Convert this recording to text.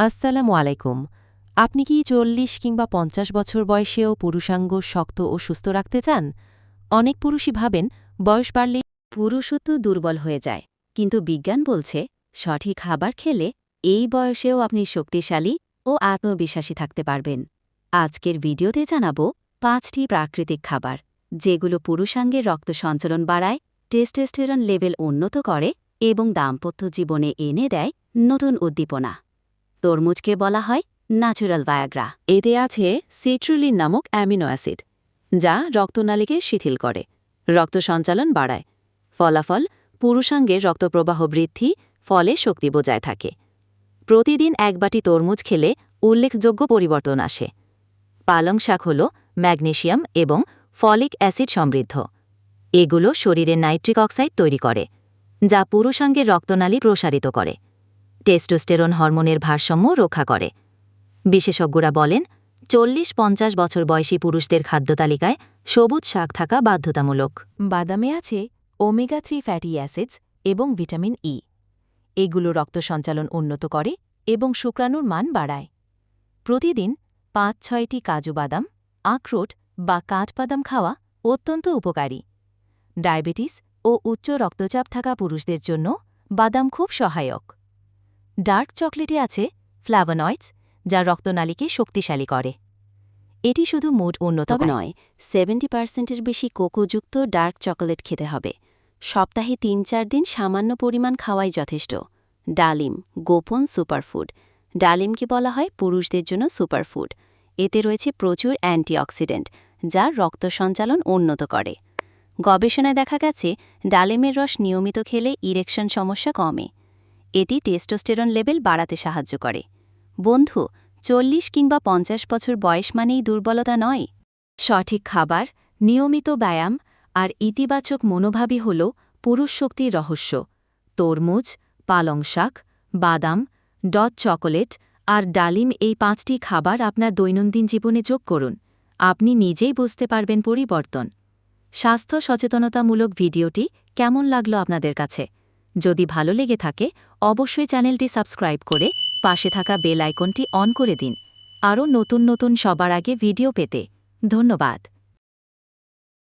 আসসালামু আলাইকুম। আপনি কি চল্লিশ কিংবা পঞ্চাশ বছর বয়সেও পুরুষাঙ্গ, শক্ত ও সুস্থ রাখতে চান? অনেক পুরুষই ভাবেন, বয়স বাড়লেই পুরুষত্ব দুর্বল হয়ে যায়। কিন্তু বিজ্ঞান বলছে, সঠিক খাবার খেলে এই বয়সেও আপনি শক্তিশালী ও আত্মবিশ্বাসী থাকতে পারবেন। আজকের ভিডিওতে জানাব পাঁচটি প্রাকৃতিক খাবার, যেগুলো পুরুষাঙ্গের রক্ত সঞ্চালন বাড়ায়, টেস্টেস্টেরন লেভেল উন্নত করে এবং দাম্পত্য জীবনে এনে দেয় নতুন উদ্দীপনা। তরমুজকে বলা হয় ন্যাচুরাল ভায়াগ্রা। এতে আছে সিট্রুলিন নামক অ্যামিনো অ্যাসিড, যা রক্তনালীকে শিথিল করে, রক্ত সঞ্চালন বাড়ায়। ফলাফল পুরুষাঙ্গের রক্তপ্রবাহ বৃদ্ধি, ফলে শক্তি বোঝায় থাকে। প্রতিদিন এক বাটি তরমুজ খেলে উল্লেখযোগ্য পরিবর্তন আসে। পালং শাক হল ম্যাগনেশিয়াম এবং ফলিক অ্যাসিড সমৃদ্ধ। এগুলো শরীরে নাইট্রিক অক্সাইড তৈরি করে, যা পুরুষাঙ্গের রক্তনালী প্রসারিত করে। টেস্টোস্টেরন হরমোনের ভারসাম্য রক্ষা করে। বিশেষজ্ঞরা বলেন চল্লিশ পঞ্চাশ বছর বয়সী পুরুষদের খাদ্য তালিকায় সবুজ শাক থাকা বাধ্যতামূলক। বাদামে আছে ওমেগা থ্রি ফ্যাটি অ্যাসিডস এবং ভিটামিন ই। এগুলো রক্ত সঞ্চালন উন্নত করে এবং শুক্রাণুর মান বাড়ায়। প্রতিদিন পাঁচ ছয়টি কাজু বাদাম, আখরোট বা কাঠবাদাম খাওয়া অত্যন্ত উপকারী। ডায়াবেটিস ও উচ্চ রক্তচাপ থাকা পুরুষদের জন্য বাদাম খুব সহায়ক। ডার্ক চকলেটে আছে ফ্ল্যাভোনয়েডস যা রক্তনালীকে শক্তিশালী করে। এটি শুধু মুড উন্নত নয় সেভেন্টি পার্সেন্টের বেশি কোকোযুক্ত ডার্ক চকোলেট খেতে হবে। সপ্তাহে তিন চার দিন সামান্য পরিমাণ খাওয়াই যথেষ্ট। ডালিম গোপন সুপারফুড। ডালিমকে বলা হয় পুরুষদের জন্য সুপারফুড। এতে রয়েছে প্রচুর অ্যান্টিঅক্সিডেন্ট যা রক্ত সঞ্চালন উন্নত করে। গবেষণায় দেখা গেছে ডালিমের রস নিয়মিত খেলে ইরেকশন সমস্যা কমে। এটি টেস্টোস্টেরন লেভেল বাড়াতে সাহায্য করে। বন্ধু, চল্লিশ কিংবা পঞ্চাশ বছর বয়স মানেই দুর্বলতা নয়। সঠিক খাবার, নিয়মিত ব্যায়াম আর ইতিবাচক মনোভাবই হল পুরুষ শক্তির রহস্য। তরমুজ, পালং শাক, বাদাম ডট চকোলেট আর ডালিম এই পাঁচটি খাবার আপনার দৈনন্দিন জীবনে যোগ করুন। আপনি নিজেই বুঝতে পারবেন পরিবর্তন। স্বাস্থ্য সচেতনতামূলক ভিডিওটি কেমন লাগল আপনাদের কাছে? যদি ভালো লেগে থাকে, অবশ্যই চ্যানেলটি সাবস্ক্রাইব করে পাশে থাকা বেল আইকনটি অন করে দিন। আরও নতুন নতুন সবার আগে ভিডিও পেতে ধন্যবাদ।